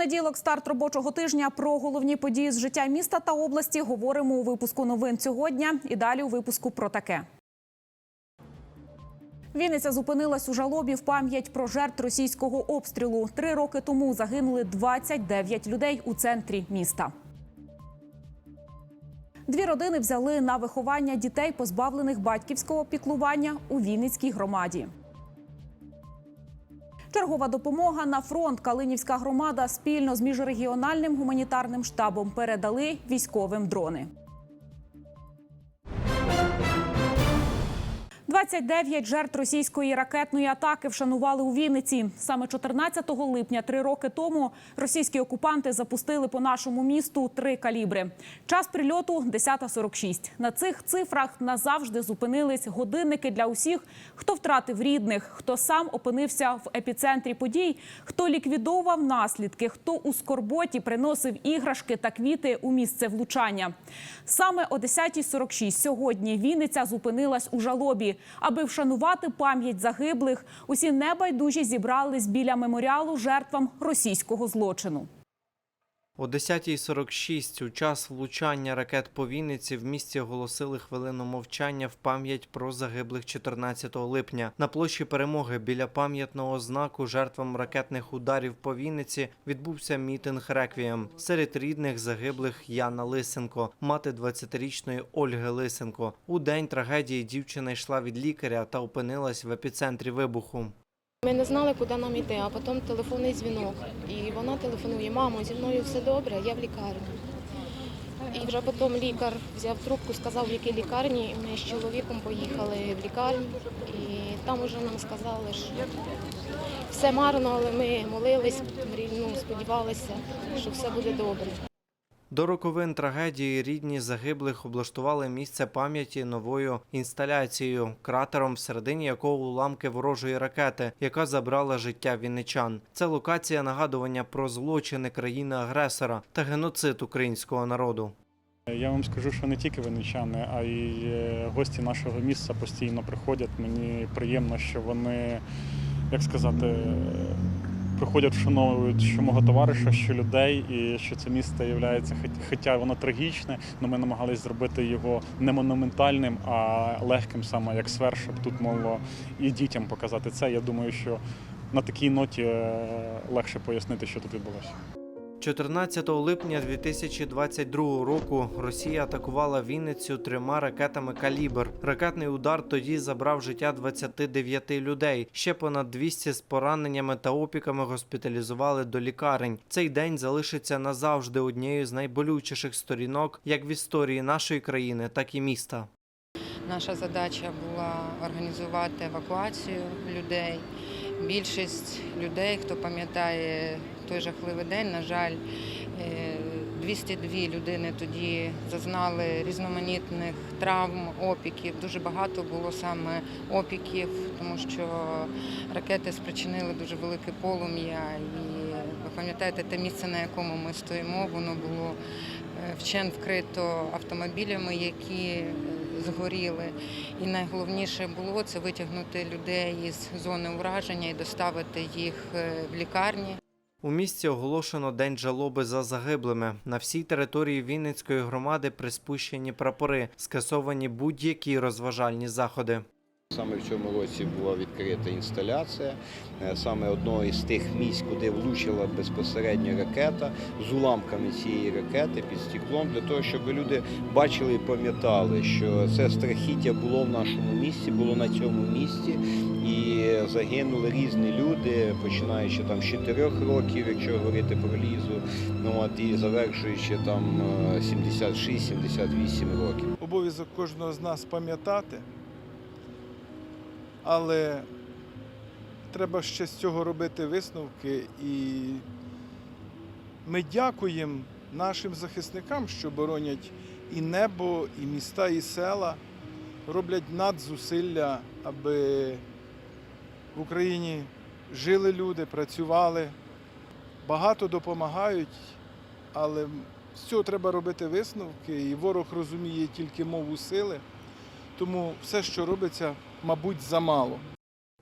Понеділок, старт робочого тижня. Про головні події з життя міста та області говоримо у випуску новин цього дня. І далі у випуску про таке. Вінниця зупинилась у жалобі в пам'ять про жертв російського обстрілу. Три роки тому загинули 29 людей у центрі міста. Дві родини взяли на виховання дітей, позбавлених батьківського піклування у Вінницькій громаді. Чергова допомога на фронт Калинівська громада спільно з міжрегіональним гуманітарним штабом передали військовим дрони. 29 жертв російської ракетної атаки вшанували у Вінниці. Саме 14 липня, три роки тому, російські окупанти запустили по нашому місту три калібри. Час прильоту 10.46. На цих цифрах назавжди зупинились годинники для усіх, хто втратив рідних, хто сам опинився в епіцентрі подій, хто ліквідовував наслідки, хто у скорботі приносив іграшки та квіти у місце влучання. Саме о 10.46 сьогодні Вінниця зупинилась у жалобі. Аби вшанувати пам'ять загиблих, усі небайдужі зібрались біля меморіалу жертвам російського злочину. О 10.46 у час влучання ракет по Вінниці в місті оголосили хвилину мовчання в пам'ять про загиблих 14 липня. На площі перемоги біля пам'ятного знаку жертвам ракетних ударів по Вінниці відбувся мітинг реквієм. Серед рідних загиблих Яна Лисенко, мати 20-річної Ольги Лисенко. У день трагедії дівчина йшла від лікаря та опинилась в епіцентрі вибуху. Ми не знали, куди нам йти, а потім телефонний дзвінок. І вона телефонує, мамо, зі мною все добре, я в лікарні. І вже потім лікар взяв трубку, сказав, в якій лікарні. І ми з чоловіком поїхали в лікарню. І там вже нам сказали, що все марно, але ми молились, ну, сподівалися, що все буде добре. До роковин трагедії рідні загиблих облаштували місце пам'яті новою інсталяцією, кратером, всередині якого уламки ворожої ракети, яка забрала життя вінничан. Це локація нагадування про злочини країни-агресора та геноцид українського народу. Я вам скажу, що не тільки винничани, а й е, гості нашого місця постійно приходять. Мені приємно, що вони, як сказати, приходять, вшановують що мого товариша, що людей, і що це місто є, хоча воно трагічне, але ми намагалися зробити його не монументальним, а легким, саме як сфер, щоб тут могло і дітям показати це. Я думаю, що на такій ноті е, легше пояснити, що тут відбулося. 14 липня 2022 року Росія атакувала Вінницю трьома ракетами «Калібр». Ракетний удар тоді забрав життя 29 людей. Ще понад 200 з пораненнями та опіками госпіталізували до лікарень. Цей день залишиться назавжди однією з найболючіших сторінок як в історії нашої країни, так і міста. Наша задача була організувати евакуацію людей. Більшість людей, хто пам'ятає той жахливий день, на жаль, е, 202 людини тоді зазнали різноманітних травм, опіків. Дуже багато було саме опіків, тому що ракети спричинили дуже велике полум'я. І ви пам'ятаєте, те місце, на якому ми стоїмо, воно було е, вчен вкрито автомобілями, які е, згоріли. І найголовніше було це витягнути людей із зони ураження і доставити їх е, в лікарні. У місті оголошено день жалоби за загиблими. На всій території Вінницької громади приспущені прапори, скасовані будь-які розважальні заходи. Саме в цьому році була відкрита інсталяція е, саме одного із тих місць, куди влучила безпосередньо ракета з уламками цієї ракети під стеклом, для того, щоб люди бачили і пам'ятали, що це страхіття було в нашому місті, було на цьому місці, і загинули різні люди, починаючи там з 4 років, якщо говорити про лізу, ну от і завершуючи там е, 76-78 років. обов'язок кожного з нас пам'ятати, але треба ще з цього робити висновки. І ми дякуємо нашим захисникам, що боронять і небо, і міста, і села, роблять надзусилля, аби в Україні жили люди, працювали, багато допомагають, але з цього треба робити висновки, і ворог розуміє тільки мову сили. Тому все, що робиться, мабуть, замало.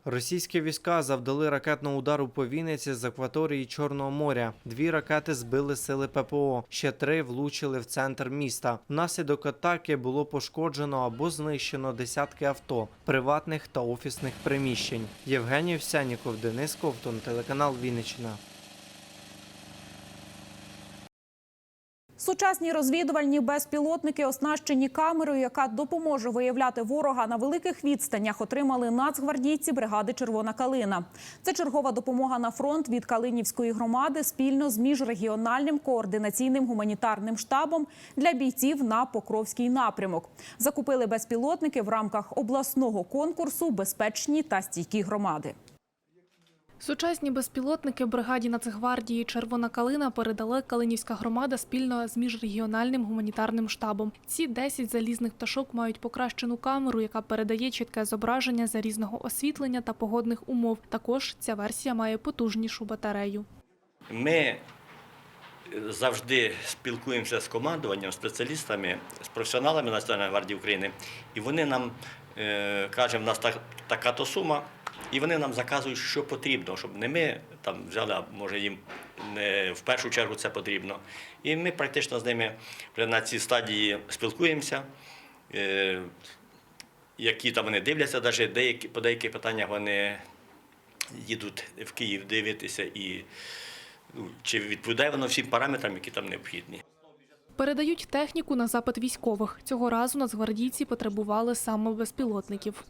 Російські війська завдали ракетного удару по Вінниці з акваторії Чорного моря. Дві ракети збили сили ППО. Ще три влучили в центр міста. Внаслідок атаки було пошкоджено або знищено десятки авто, приватних та офісних приміщень. Євгеній Овсяніков, Денис Ковтун, телеканал Вінниччина. Сучасні розвідувальні безпілотники, оснащені камерою, яка допоможе виявляти ворога на великих відстанях, отримали нацгвардійці бригади Червона калина. Це чергова допомога на фронт від Калинівської громади спільно з міжрегіональним координаційним гуманітарним штабом для бійців на Покровський напрямок. Закупили безпілотники в рамках обласного конкурсу Безпечні та стійкі громади. Сучасні безпілотники бригаді Нацгвардії Червона калина передала Калинівська громада спільно з міжрегіональним гуманітарним штабом. Ці 10 залізних пташок мають покращену камеру, яка передає чітке зображення за різного освітлення та погодних умов. Також ця версія має потужнішу батарею. Ми завжди спілкуємося з командуванням, спеціалістами, з професіоналами Національної гвардії України, і вони нам е, кажуть, в нас так, така-то сума, і вони нам заказують, що потрібно, щоб не ми там взяли, а може їм не в першу чергу це потрібно. І ми практично з ними вже на цій стадії спілкуємося. Е, які там вони дивляться, навіть деякі, по деяких питаннях вони їдуть в Київ дивитися і ну, чи відповідає воно всім параметрам, які там необхідні. Передають техніку на запит військових. Цього разу нацгвардійці потребували саме безпілотників.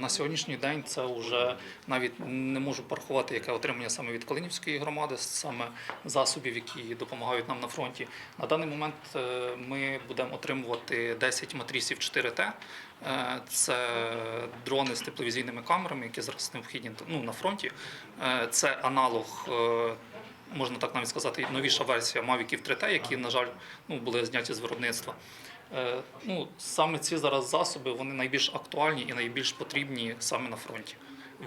На сьогоднішній день це вже навіть не можу порахувати, яке отримання саме від Калинівської громади, саме засобів, які допомагають нам на фронті. На даний момент е, ми будемо отримувати 10 матрісів 4Т. Е, Це дрони з тепловізійними камерами, які зараз необхідні ну, на фронті. Е, Це аналог. Можна так навіть сказати, новіша версія Mavic 3T, які, на жаль, ну, були зняті з виробництва. Е, Ну, саме ці зараз засоби вони найбільш актуальні і найбільш потрібні саме на фронті.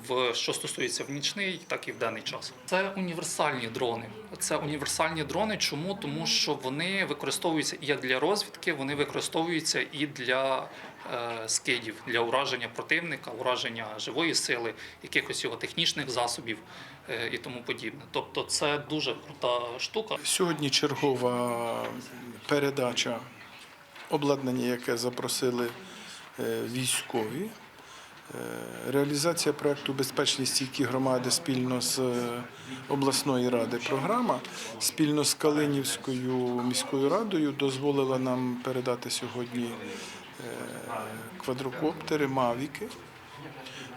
В що стосується в нічний, так і в денний час. Це універсальні дрони. Це універсальні дрони. Чому? Тому що вони використовуються як для розвідки, вони використовуються і для е, скидів, для ураження противника, ураження живої сили, якихось його технічних засобів е, і тому подібне. Тобто, це дуже крута штука. Сьогодні чергова передача обладнання, яке запросили е, військові. Е, Реалізація проекту Безпечні стійкі громади спільно з е, обласної ради програма, спільно з Калинівською міською радою дозволила нам передати сьогодні квадрокоптери, мавіки.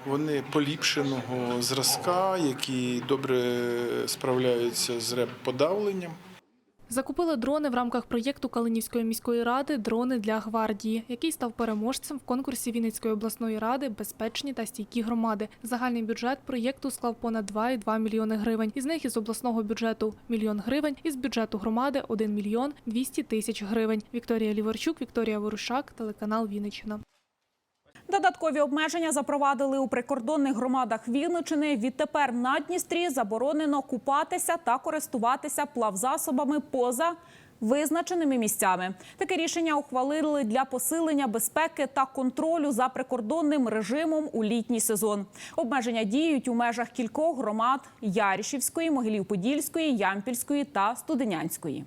Вони поліпшеного зразка, які добре справляються з реп-подавленням. Закупили дрони в рамках проєкту Калинівської міської ради Дрони для гвардії, який став переможцем в конкурсі Вінницької обласної ради Безпечні та стійкі громади. Загальний бюджет проєкту склав понад 2,2 мільйони гривень. Із них із обласного бюджету мільйон гривень, із бюджету громади 1 мільйон 200 тисяч гривень. Вікторія Ліворчук, Вікторія Ворушак, телеканал Вінниччина. Додаткові обмеження запровадили у прикордонних громадах Вінничини. Відтепер на Дністрі заборонено купатися та користуватися плавзасобами поза визначеними місцями. Таке рішення ухвалили для посилення безпеки та контролю за прикордонним режимом у літній сезон. Обмеження діють у межах кількох громад Ярішівської, Могилів-Подільської, Ямпільської та Студенянської.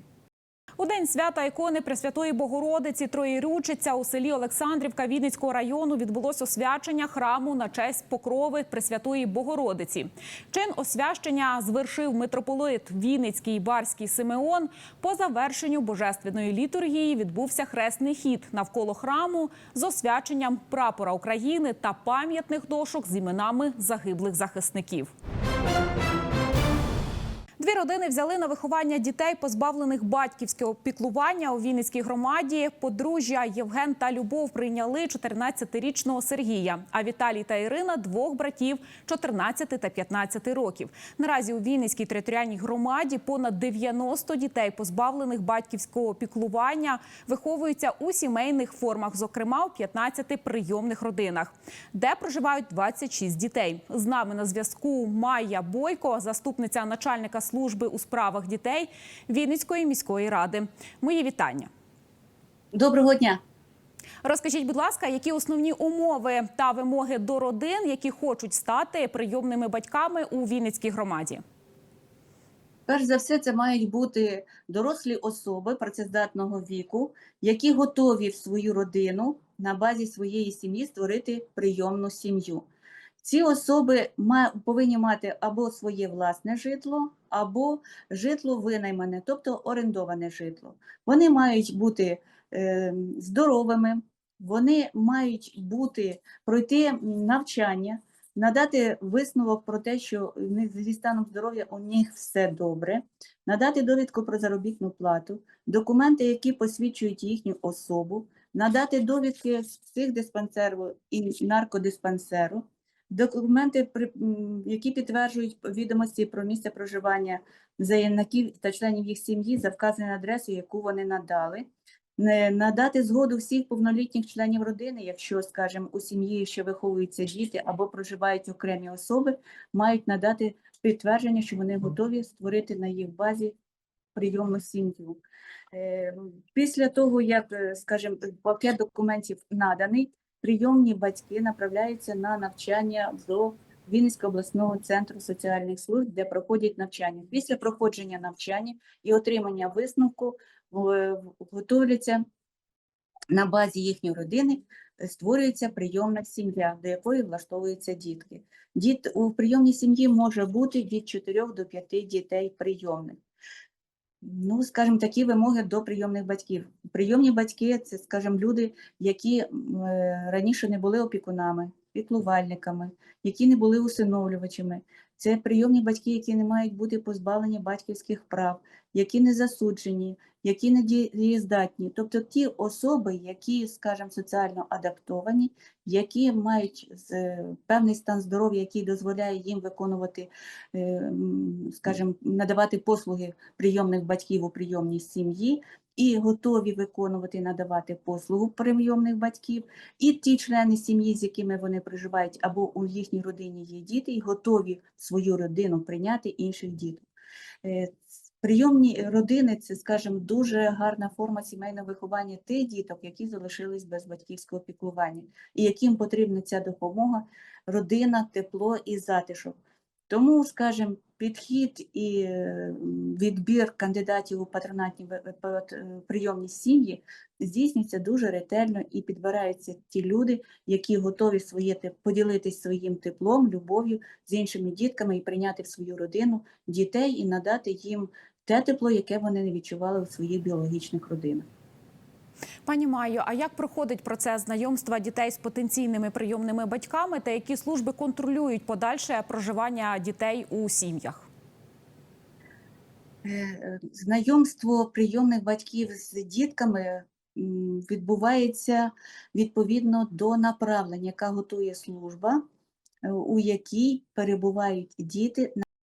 У день свята ікони Пресвятої Богородиці Троєручиця у селі Олександрівка Вінницького району відбулося освячення храму на честь покрови Пресвятої Богородиці. Чин освящення звершив митрополит Вінницький Барський Симеон. По завершенню божественної літургії відбувся хресний хід навколо храму з освяченням прапора України та пам'ятних дошок з іменами загиблих захисників. Дві родини взяли на виховання дітей, позбавлених батьківського піклування у Вінницькій громаді. Подружжя Євген та Любов прийняли 14-річного Сергія. А Віталій та Ірина двох братів 14 та 15 років. Наразі у Вінницькій територіальній громаді понад 90 дітей, позбавлених батьківського піклування, виховуються у сімейних формах, зокрема у 15 прийомних родинах, де проживають 26 дітей. З нами на зв'язку Майя Бойко, заступниця начальника служби у справах дітей Вінницької міської ради. Мої вітання. Доброго дня. Розкажіть, будь ласка, які основні умови та вимоги до родин, які хочуть стати прийомними батьками у Вінницькій громаді? Перш за все, це мають бути дорослі особи працездатного віку, які готові в свою родину на базі своєї сім'ї створити прийомну сім'ю. Ці особи повинні мати або своє власне житло, або житло винаймане, тобто орендоване житло. Вони мають бути е, здоровими, вони мають бути пройти навчання, надати висновок про те, що зі станом здоров'я у них все добре, надати довідку про заробітну плату, документи, які посвідчують їхню особу, надати довідки з психдиспансеру і наркодиспансеру, документи, які підтверджують відомості про місце проживання заявників та членів їх сім'ї за вказаною адресою, яку вони надали. Надати згоду всіх повнолітніх членів родини, якщо, скажімо, у сім'ї ще виховуються діти або проживають окремі особи, мають надати підтвердження, що вони готові створити на їх базі прийомну сім'ю. Е, Після того, як, е, скажімо, пакет документів наданий, прийомні батьки направляються на навчання до Вінницького обласного центру соціальних служб, де проходять навчання. Після проходження навчання і отримання висновку готуються на базі їхньої родини, е, створюється прийомна сім'я, до якої влаштовуються дітки. Діт у прийомній сім'ї може бути від 4 до 5 дітей прийомних. Ну, скажімо, такі вимоги до прийомних батьків. Прийомні батьки це, скажімо, люди, які е, раніше не були опікунами, піклувальниками, які не були усиновлювачами. Це прийомні батьки, які не мають бути позбавлені батьківських прав, які не засуджені, які не дієздатні. Тобто ті особи, які, скажімо, соціально адаптовані, які мають певний стан здоров'я, який дозволяє їм виконувати, е, скажімо, надавати послуги прийомних батьків у прийомній сім'ї і готові виконувати і надавати послугу прийомних батьків, і ті члени сім'ї, з якими вони проживають, або у їхній родині є діти, і готові свою родину прийняти інших діток. Е, Прийомні родини це, скажімо, дуже гарна форма сімейного виховання тих діток, які залишились без батьківського піклування, і яким потрібна ця допомога, родина, тепло і затишок. Тому, скажімо, підхід і е, відбір кандидатів у патронатні пат- е, прийомні сім'ї здійснюється дуже ретельно і підбираються ті люди, які готові своє поділитись своїм теплом, любов'ю з іншими дітками і прийняти в свою родину дітей і надати їм те тепло, яке вони не відчували у своїх біологічних родинах. Пані Майо, а як проходить процес знайомства дітей з потенційними прийомними батьками та які служби контролюють подальше проживання дітей у сім'ях? Е, Знайомство прийомних батьків з дітками відбувається відповідно до направлення, яка готує служба, е, у якій перебувають діти